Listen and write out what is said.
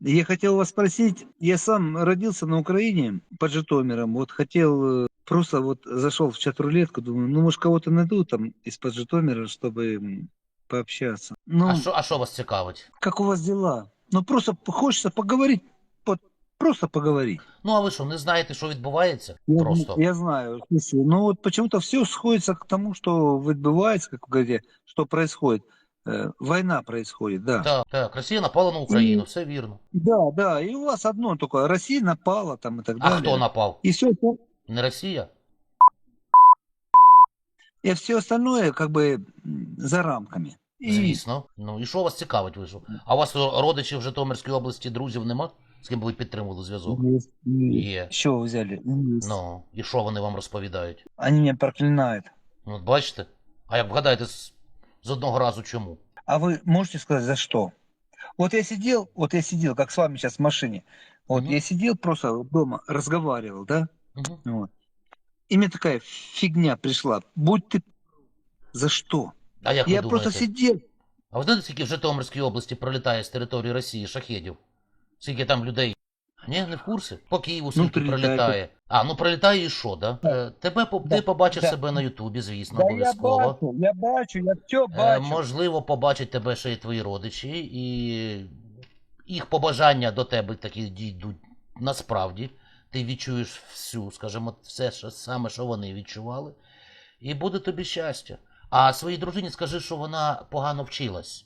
Я хотел вас спросить, я сам родился на Украине под Житомиром, вот хотел, э, просто вот зашел в чат-рулетку, думаю, ну, может, кого-то найду там из-под Житомира, чтобы м, пообщаться. Ну, А що, а що вас цікавить? как у вас дела? Ну, просто хочется поговорить, вот, просто поговорить. Ну а ви що, не знаєте, що відбувається? Я, Просто. я знаю, слушай, ну вот почему-то все сходится к тому, что отбывается, как вы говорите, что происходит. Э, война происходит, да. Так, так, Росія напала на Україну, все вірно. Да, да, и у вас одно только, Россия напала там и так А далее. хто напав? И все, Не Росія? и все остальное как бы м, за рамками. И Звісно. Ну і що вас цікавить, ви що? А у вас родичів в Житомирській області, друзів нема? З ким би ви підтримували зв'язок? Есть, есть. Є. Что вы взяли? Есть. Ну, і що вони вам розповідають? Они меня проклинают. Ну, от бачите? А як вгадаєте з, з одного разу чому? А вы можете сказать, за что? Вот я сидел, вот я сидел, как с вами сейчас в машине. Вот Мгм. я сидел просто дома, разговаривал, да? Угу. Вот. И мне такая фигня пришла. Будь ты... За что? А як я ви просто думаєте? сидел. А ви знаєте, скільки в Житомирській області пролітає з території Росії шахедів? Скільки там людей? Ні, не в курсі? По Києву скільки прилітає. пролітає. А, ну пролітає і що, да? Е, Тебе по- Да, ти побачиш да. себе на Ютубі, звісно, Да я обов'язково. бачу, я бачу, я все Е, бачу. можливо, побачать тебе ще й твої родичі, і їх побажання до тебе такі дійдуть насправді. Ти відчуєш всю, скажімо, все що, саме, що вони відчували, і буде тобі щастя. А своїй дружині скажи, що вона погано вчилась.